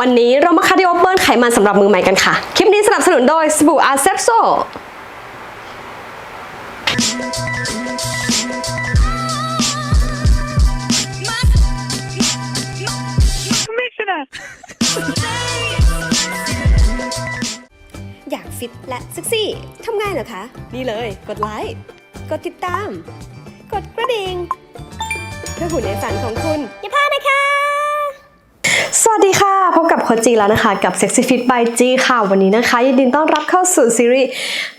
วันนี้เรามาคาร์ดิโอเบิร์นไขมันสำหรับมือใหม่กันค่ะ คลิปนี้สนับสนุนโดยสบู่อาเซปโซ Commissioner. อยากฟิตและเซ็กซี่ทำไงเหรอคะ นี่เลย กดไลค์ กดติดตาม กดกระดิ่งเพื่อหุ่นในฝันของคุณ อย่าพลาดนะคะ สวัสดีค่ะ พบกับโคจีแล้วนะคะ กับ Sexy Fit by G ค่ะ วันนี้นะคะ ยินดีต้อนรับเข้าสู่ซีรีส์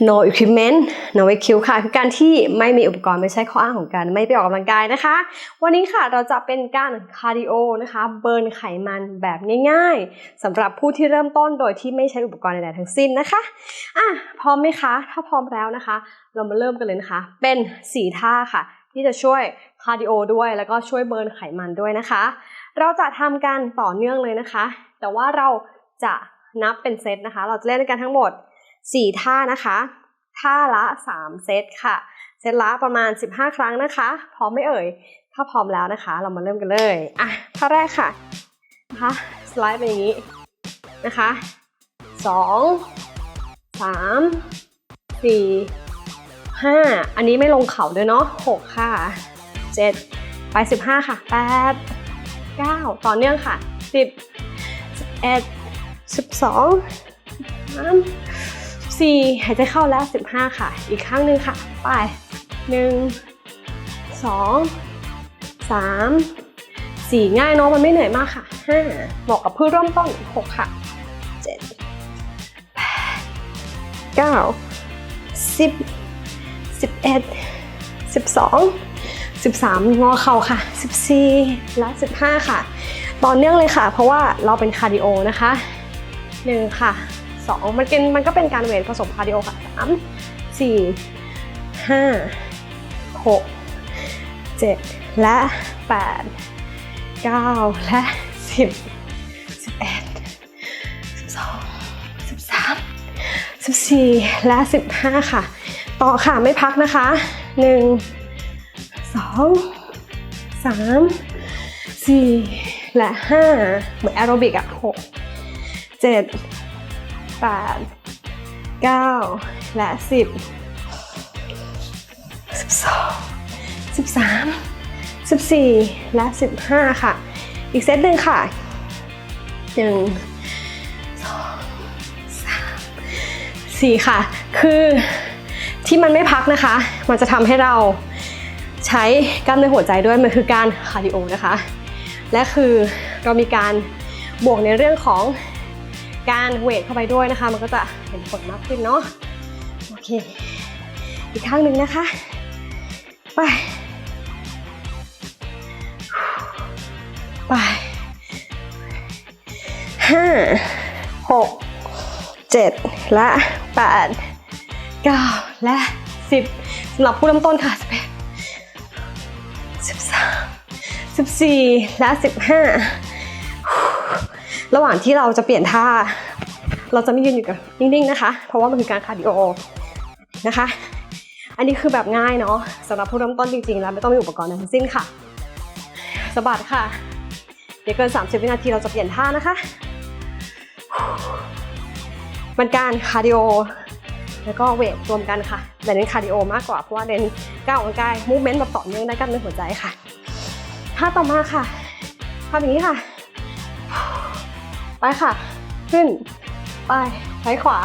No Equipment No EQ ค่ะ คือการที่ไม่มีอุปกรณ์ไม่ใช่ข้ออ้างของการไม่ไปออกกำลังกายนะคะ วันนี้ค่ะเราจะเป็นการคาร์ดิโอนะคะ เบิร์นไขมันแบบง่ายๆสำหรับผู้ที่เริ่มต้นโดยที่ไม่ใช้อุปกรณ์ใดๆทั้งสิ้นนะคะอะพร้อมไหมคะ ถ้าพร้อมแล้วนะคะ เรามาเริ่มกันเลยนะคะ เป็น 4 ท่าค่ะ ที่จะช่วยคาร์ดิโอด้วยแล้วก็ช่วยเบิร์นไขมันด้วยนะคะ เราจะทำกันต่อเนื่องเลยนะคะ แต่ว่าเราจะนับเป็นเซตนะคะ เราจะเล่นกันทั้งหมด 4 ท่านะคะ ท่าละ 3 เซตค่ะ เซตละประมาณ 15 ครั้งนะคะ พร้อมไหม่เอ่ย ถ้าพร้อมแล้วนะคะ เรามาเริ่มกันเลย อะ ท่าแรกค่ะ นะคะ สไลด์เป็นอย่างนี้นะคะ 2 3 4 5 อันนี้ไม่ลงเข่าด้วยเนาะ 6 ค่ะ 7 ไป 15 ค่ะ 8 9 ต่อเนื่องค่ะ 10 11 12 3 4หายใจเข้าแล้ว 15 ค่ะ อีกครั้งหนึ่งค่ะ ไป 1 2 3 4 ง่ายเนาะมันไม่เหนื่อยมากค่ะ 5 เหมาะกับเพื่อเริ่มต้น 6 ค่ะ 7 8 9 10 11 12 13 งอเข่าค่ะ 14 และ 15 ค่ะ ต่อเนื่องเลยค่ะ เพราะว่าเราเป็นคาร์ดิโอนะคะ 1 ค่ะ 2 มันเป็นมันก็เป็นการเวทผสมคาร์ดิโอค่ะ 3 4 5 6 7 และ 8 9 และ 10 11 12 13 14 และ 15 ค่ะ ต่อค่ะไม่พักนะคะ 1 สองสามสี่และห้าเหมือนแอโรบิกอะหกเจ็ดแปดเก้าและสิบสิบสองสิบสามสิบสี่และสิบห้าค่ะ อีกเซตหนึ่งค่ะหนึ่งสองสามสี่ค่ะ คือที่มันไม่พักนะคะ มันจะทำให้เรา ช้กล้ามเนื้อหัวใจด้วยมันคือการคาร์ดิโอนะคะ และคือเรามีการบวกในเรื่องของการเวทเข้าไปด้วยนะคะ มันก็จะเห็นผลมากขึ้นเนาะโอเค อีกข้างหนึ่งนะคะ ไป ไปห้าหกเจ็ดและแปดเก้าและสิบสำหรับผู้เริ่มต้นค่ะ 14 และ 15 ระหว่างที่เราจะเปลี่ยนท่า เราจะไม่ยืนอยู่กับนิ่งๆนะคะ เพราะว่ามันคือการคาร์ดิโอนะคะ อันนี้คือแบบง่ายเนาะสำหรับผู้เริ่มต้นจริงๆ แล้วไม่ต้องมีอุปกรณ์ทั้งสิ้นค่ะสบัดค่ะ เดี๋ยวเกิน 30 วินาทีเราจะเปลี่ยนท่านะคะมันการคาร์ดิโอแล้วก็เวทรวมกันค่ะแต่เน้นคาร์ดิโอมากกว่าเพราะว่าเน้นก้าวออกกำลังกายมูฟเมนต์แบบต่อเนื่องได้กล้ามเนื้อหัวใจค่ะ ท่าต่อมาค่ะทำอย่างนี้ค่ะ ไปค่ะ ขึ้น ไป ไปขวา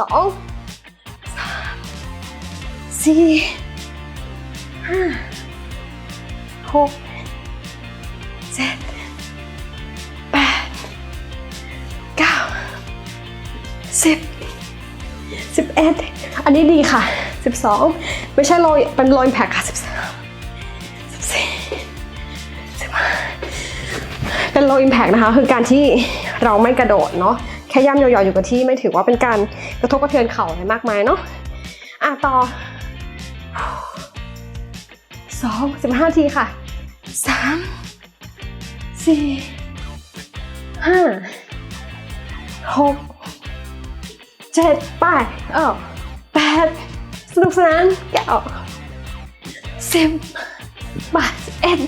สองสามสี่ห้าหกเจ็ดแปดเก้าสิบสิบเอ็ดอันนี้ดีค่ะสิบสองไม่ใช่โรยเป็นโรยแพ็คค่ะ เป็นโรยอิมแพกนะคะ คือการที่เราไม่กระโดดเนาะแค่ย่ำยาวๆอยู่กับที่ไม่ถือว่าเป็นการกระทบกระเทือนเข่าอะไรมากมายเนาะอะต่อสองสิบห้าทีค่ะสามสี่ห้าหกเจ็ดแปดเออแปดสนุกสนานเก้าสิบบาทสิบเอ็ด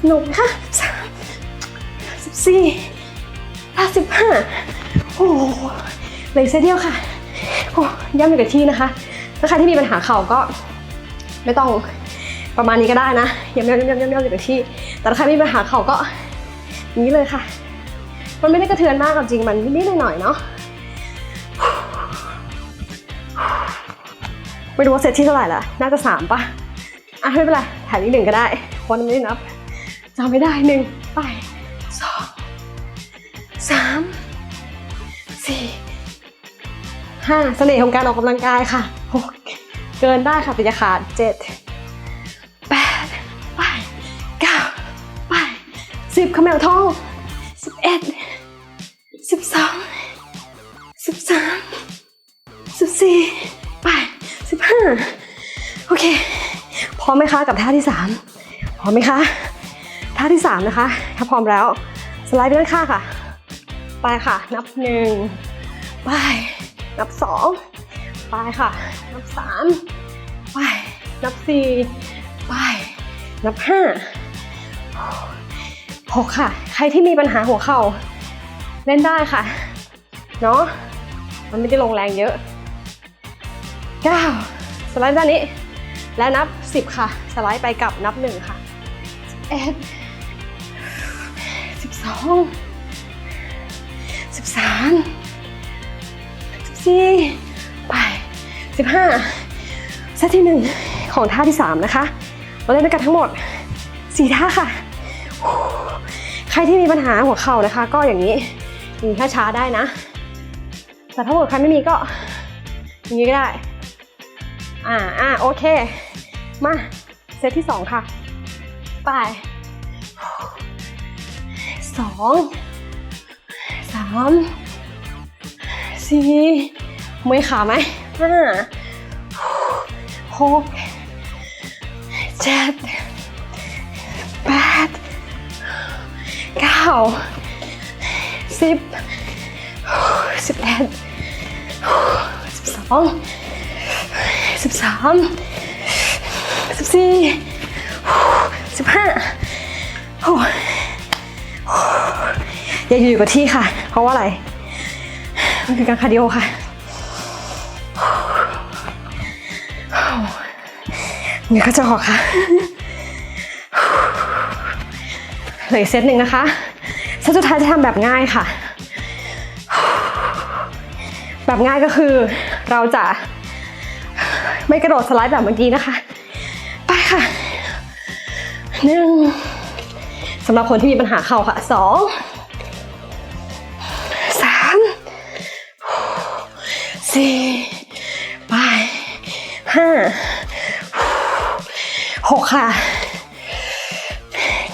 สิบสองสนุกค่ะสิบสามสิบสี่ห้าสิบห้าโอ้เลยเซตเดียวค่ะ โอ้ย่ำอยู่กับที่นะคะ ถ้าใครที่มีปัญหาเข่าก็ ไม่ต้องประมาณนี้ก็ได้นะย่ำย่ำย่ำย่ำย่ำอยู่กับที่ แต่ถ้าใครมีปัญหาเข่าก็อย่างนี้เลยค่ะ มันไม่ได้กระเทือนมากกับจริงมันนิดๆหน่อยๆเนาะไม่รู้ว่าเซตที่เท่าไหร่ละน่าจะสามปะอะไม่เป็นไรถ่ายอีกหนึ่งก็ได้เพราะมันไม่ได้นับ จำไม่ได้หนึ่งไปสองสามสี่ห้าเสน่ห์ของการออกกำลังกายค่ะหกเกินได้ค่ะแต่อย่าขาดเจ็ดแปดไปเก้าไปสิบขมแมวทองสิบเอ็ดสิบสองสิบสามสิบสี่ไปสิบห้าโอเคพร้อมไหมคะกับท่าที่สามพร้อมไหมคะ ท่าที่สามนะคะ ถ้าพร้อมแล้ว สไลด์ไปด้านข้างค่ะ ไปค่ะ นับหนึ่งไป นับสองไปค่ะ นับสามไป นับสี่ไป นับห้าหกค่ะ ใครที่มีปัญหาหัวเข่า เล่นได้ค่ะ เนาะมันไม่ได้ลงแรงเยอะเก้าสไลด์ด้านนี้ และนับ 10 ค่ะ สไลด์ไปกับนับ 1 ค่ะเอ็ด สองสิบสามสิบสี่ไปสิบห้าเซตที่หนึ่งของท่าที่3นะคะ เราเล่นด้วยกันทั้งหมด4ท่าค่ะ ใครที่มีปัญหาหัวเข่านะคะ ก็อย่างนี้อย่างนี้ช้าๆได้นะ แต่ถ้าเกิดใครไม่มีก็อย่างนี้ก็ได้ อ่าอ่าโอเค มา เซตที่สองค่ะ ไป สองสามสี่เมื่อยขาไหมห้าหกเจ็ดแปดเก้าสิบสิบเอ็ดสิบสองสิบสามสิบสี่สิบห้าโอย่าอยู่กับที่ค่ะ เพราะว่าอะไร มันคือการคาร์ดิโอค่ะเดี๋ยวก็จะออกค่ะเหลือเซตหนึ่งนะคะเซตสุดท้ายจะทำแบบง่ายค่ะ แบบง่ายก็คือเราจะไม่กระโดดสไลด์แบบเมื่อกี้นะคะ ไปค่ะหนึ่งสำหรับคนที่มีปัญหาเข่าค่ะสอง สี่ไปห้าหกค่ะ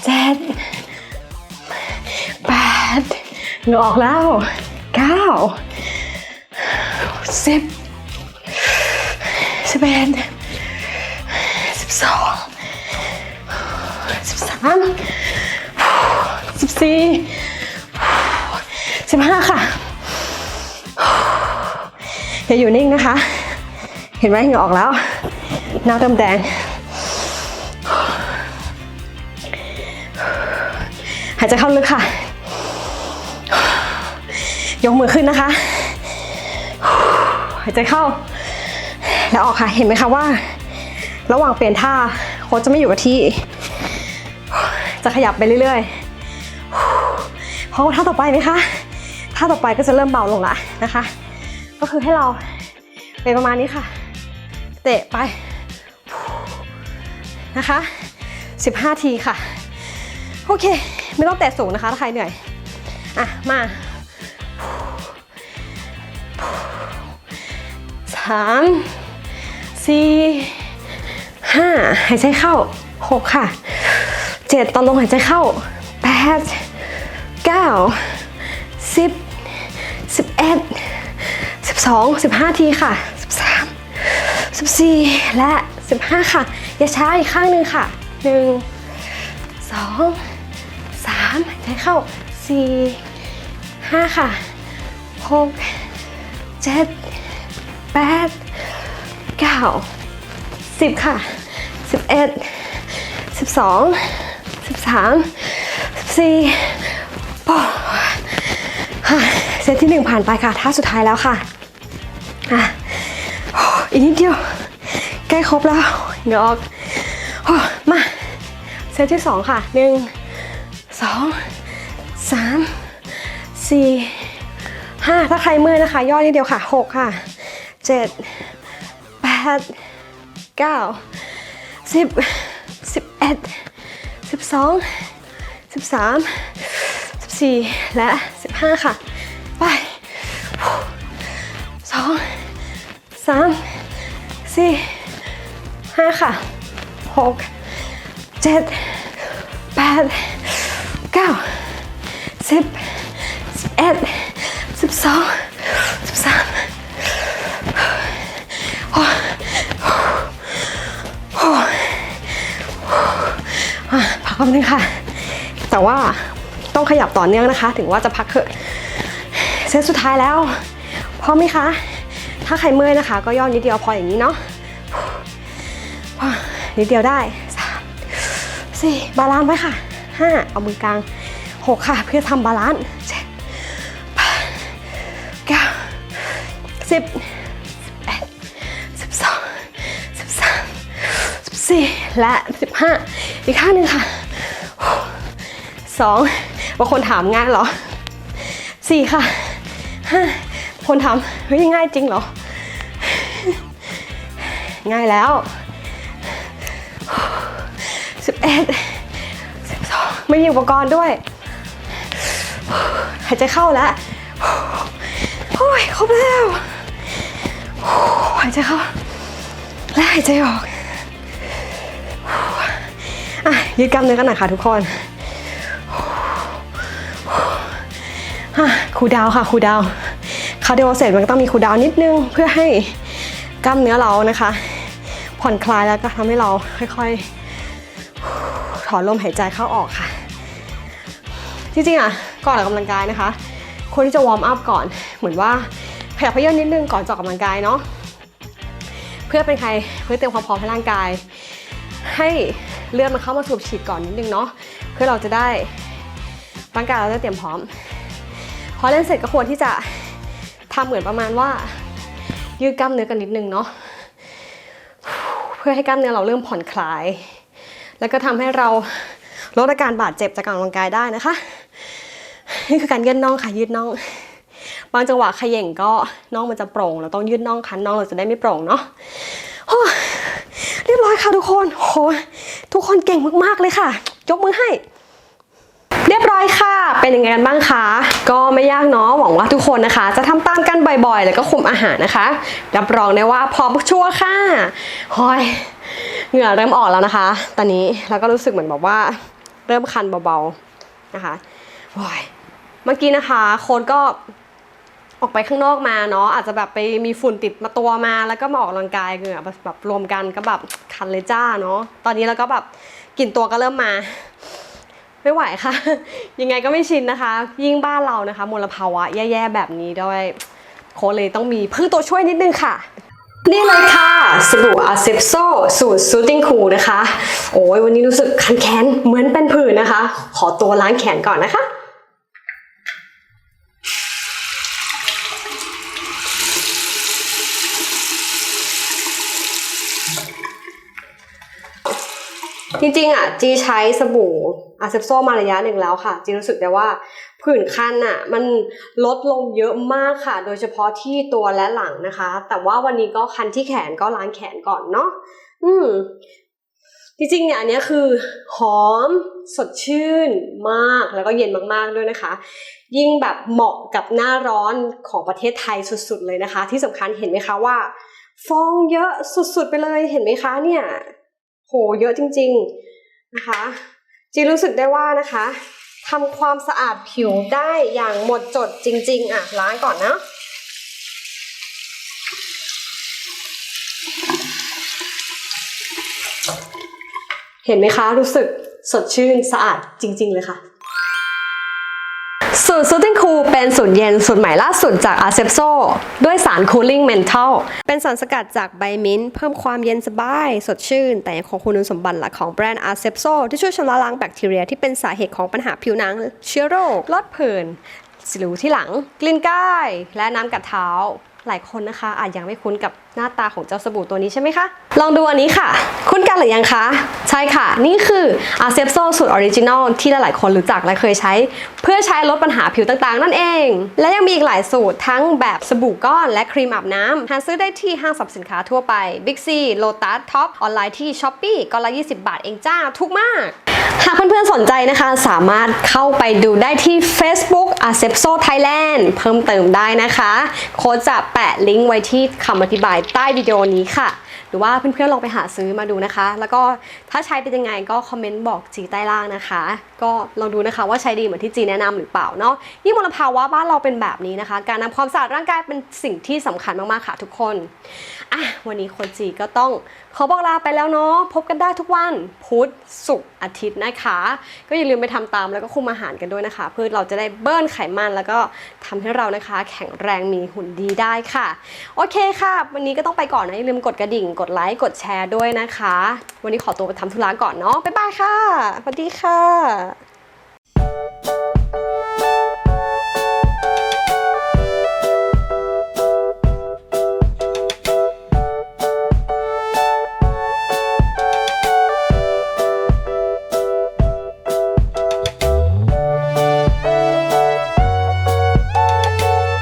เจ็ดแปดหงื่อออกแล้วเก้าสิบสิบเอ็ดสิบสองสิบสามสิบสี่สิบห้าค่ะ อย่าอยู่นิ่งนะคะ เห็นไหมเหงื่อออกแล้วหน้าเริ่มแดง หายใจเข้าลึกค่ะ ยกมือขึ้นนะคะ หายใจเข้า แล้วออกค่ะ เห็นไหมคะว่า ระหว่างเปลี่ยนท่าโค้ชจะไม่อยู่กับที่ จะขยับไปเรื่อยๆพร้อท่าต่อไปไหมคะ ท่าต่อไปก็จะเริ่มเบาลงละนะคะ ก็คือให้เราเป็นประมาณนี้ค่ะ เตะไปนะคะ 15 ทีค่ะ โอเค ไม่ต้องแตะสูงนะคะ ถ้าใครเหนื่อย อะ มาสามสี่ห้าหายใจเข้าหกค่ะเจ็ดตอนลงหายใจเข้าแปดเก้าสิบสิบเอ็ด สิบสองสิบห้าทีค่ะสิบสามสิบสี่และสิบห้าค่ะ อย่าช้าอีกข้างหนึ่งค่ะหนึ่งสองสามหายใจเข้าสี่ห้าค่ะหกเจ็ดแปดเก้าสิบค่ะสิบเอ็ดสิบสองสิบสามสิบสี่ปซตที่หนึ่งผ่านไปค่ะท่าสุดท้ายแล้วค่ะ อีกนิดเดียว ใกล้ครบแล้วเหงือออกมา เซตที่สองค่ะหนึ่งสองสามสี่ห้าถ้าใครเมื่อยนะคะ ย่อนิดเดียวค่ะหกค่ะเจ็ดแปดเก้าสิบสิบเอ็ดสิบสองสิบสามสิบสี่และสิบห้าค่ะ ไปสองสาม สี่ห้าค่ะหกเจ็ดแปดเก้าสิบสิบเอ็ดสิบสองสิบสามโอ้โอพักแป๊บนึงค่ะ แต่ว่าต้องขยับต่อเนื่องนะคะ ถึงว่าจะพักเถอะเซตสุดท้ายแล้วพร้อมไหมคะ ถ้าใครเมื่อยนะคะ ก็ย่อนิดเดียวพออย่างนี้เนาะพอนิดเดียวได้สามสี่บาลานซ์ไว้ค่ะห้าเอามือกลางหกค่ะ เพื่อทำบาลานซ์เจ็ดแปดเก้าสิบสิบเอ็ดสิบสองสิบสามสิบสี่และสิบห้าอีกข้างหนึ่งค่ะสองบางคนถามง่ายเหรอสี่ค่ะห้า คนถามเฮ้ยง่ายจริงเหรอ ง่ายแล้วสิบเอ็ดสิบสองไม่มีอุปกรณ์ด้วย หายใจเข้าแล้วโอ้ยครบแล้วหายใจเข้า และหายใจออกอะยืดกล้ามเนื้อกันหน่อยค่ะทุกคนครูดาวค่ะครูดาว คาร์ดิโอเสร็จมันก็ต้องมีคูลดาวน์นิดนึง เพื่อให้กล้ามเนื้อเรานะคะ ผ่อนคลายแล้วก็ทำให้เราค่อยๆ ถอนลมหายใจเข้าออกค่ะ จริงๆอะก่อนออกกำลังกายนะคะควรที่จะวอร์มอัพก่อน เหมือนว่าขยับเขยื้อนนิดนึงก่อนจะออกกำลังกายเนาะเพื่อเป็นใครเพื่อเตรียมความพร้อมให้ร่างกาย ให้เลือดมันเข้ามาสูบฉีดก่อนนิดนึงเนาะเพื่อเราจะได้ร่างกายเราจะเตรียมพร้อมพอเล่นเสร็จก็ควรที่จะ ทำเหมือนประมาณว่ายืดกล้ามเนื้อกันนิดนึงเนาะเพื่อให้กล้ามเนื้อเราเริ่มผ่อนคลาย แล้วก็ทำให้เราลดอาการบาดเจ็บจากการออกกำลังกายได้นะคะนี่คือการยืดน่องค่ะยืดน่องบางจังหวะขย่งก็น่องมันจะโปร่งเราต้องยืดน่องคันน่องเราจะได้ไม่โปร่งเนาะเรียบร้อยค่ะทุกคนโหทุกคนเก่งมากๆเลยค่ะ ยกมือให้ เรียบร้อยค่ะ เป็นยังไงกันบ้างคะ ก็ไม่ยากเนาะ หวังว่าทุกคนนะคะ จะทำตามกันบ่อยๆ แล้วก็คุมอาหารนะคะ รับรองได้ว่าพร้อมชัวค่ะหอย เหงื่อเริ่มออกแล้วนะคะ ตอนนี้แล้วก็รู้สึกเหมือนแบบว่า เริ่มคันเบาๆนะคะโอ้ยเมื่อกี้นะคะโค้ดก็ออกไปข้างนอกมาเนาะอาจจะแบบไปมีฝุ่นติดมาตัวมา แล้วก็มาออกกำลังกายเหงื่อแบบแบบรวมกันก็แบบคันเลยจ้าเนาะตอนนี้แล้วก็แบบกลิ่นตัวก็เริ่มมา ไม่ไหวค่ะ ยังไงก็ไม่ชินนะคะ ยิ่งบ้านเรานะคะ มลภาวะแย่ๆแบบนี้ด้วยโค้ชเลยต้องมีพึ่งตัวช่วยนิดนึงค่ะ นี่เลยค่ะสบู่อาเซปโซสูตรซูติ้งคูนะคะ โอ้ยวันนี้รู้สึกคันแขนเหมือนเป็นผื่นนะคะ ขอตัวล้างแขนก่อนนะคะจริงๆอะจีใช้สบู่ อาเซปโซมาระยะหนึ่งแล้วค่ะจีรู้สึกได้ว่าผื่นคันอะมันลดลงเยอะมากค่ะ โดยเฉพาะที่ตัวและหลังนะคะ แต่ว่าวันนี้ก็คันที่แขนก็ล้างแขนก่อนเนาะอืมจริงๆเนี่ยอันนี้คือหอมสดชื่นมากแล้วก็เย็นมากๆด้วยนะคะ ยิ่งแบบเหมาะกับหน้าร้อนของประเทศไทยสุดๆเลยนะคะ ที่สำคัญเห็นไหมคะว่า ฟองเยอะสุดๆไปเลยเห็นไหมคะเนี่ย โหเยอะจริง ๆนะคะ จีรู้สึกได้ว่านะคะทำความสะอาดผิวได้อย่างหมดจดจริง ๆอะล้างก่อนนะเห็นไหมคะ รู้สึกสดชื่นสะอาดจริง ๆ เลยค่ะ สูตรซูติ้งคูลเป็นสูตรเย็นสูตรใหม่ล่าสุดจากอาเซปโซด้วยสารคูลิ่งเมนทัลเป็นสารสกัดจากใบมิ้นท์เพิ่มความเย็นสบาย สดชื่น แต่ยังคงคุณสมบัติหลักของแบรนด์อาเซปโซที่ช่วยชำระล้างแบคทีเรียที่เป็นสาเหตุของปัญหาผิวหนัง เชื้อโรคลดผื่นสิวที่หลัง กลิ่นก้าย และน้ำกัดเท้า หลายคนนะคะ อาจยังไม่คุ้นกับหน้าตาของเจ้าสบู่ตัวนี้ใช่ไหมคะ ลองดูอันนี้ค่ะ คุ้นกันหรือยังคะ ใช่ค่ะ นี่คืออาเซ p โซสูตรออริจินอลที่หลายๆคนรู้จักและเคยใช้ เพื่อใช้ลดปัญหาผิวต่างๆ นั่นเอง และยังมีอีกหลายสูตรทั้งแบบสบู่ก้อนและครีมอาบน้ำหาซื้อได้ที่ห้างสรรพสินค้าทั่วไป Big C Lotus Top ออนไลน์ที่ Shopee ก็ละ 20 บาทเองจ้า ถูกมาก หากเพื่อนๆสนใจนะคะสามารถเข้าไปดูได้ที่ Facebook a s e p s o Thailand เพิ่มเติมได้นะคะ โค้ดจะแปะลิงก์ไว้ที่คำอธิบายใต้วิดีโอนี้ค่ะ หรือว่าเพื่อนๆลองไปหาซื้อมาดูนะคะ แล้วก็ถ้าใช้เป็นยังไงก็คอมเมนต์บอกจีใต้ล่างนะคะ ก็ลองดูนะคะว่าใช้ดีเหมือนที่จีแนะนำหรือเปล่าเนาะยิ่งมลภาวะบ้านเราเป็นแบบนี้นะคะ การทำความสะอาดร่างกายเป็นสิ่งที่สำคัญมากๆค่ะทุกคน อะวันนี้โคนจีก็ต้องขอบอกลาไปแล้วเนาะพบกันได้ทุกวันพุธศุกร์อาทิตย์นะคะ ก็อย่าลืมไปทำตามแล้วก็คุมอาหารกันด้วยนะคะ เพื่อเราจะได้เบิร์นไขมันแล้วก็ทำให้เรานะคะ แข็งแรงมีหุ่นดีได้ค่ะ โอเคค่ะ วันนี้ก็ต้องไปก่อนนะอย่าลืมกดกระดิ่ง กดไลค์กดแชร์ด้วยนะคะ วันนี้ขอตัวไปทำธุระก่อนเนาะบ๊ายบายค่ะสวัสดีค่ะ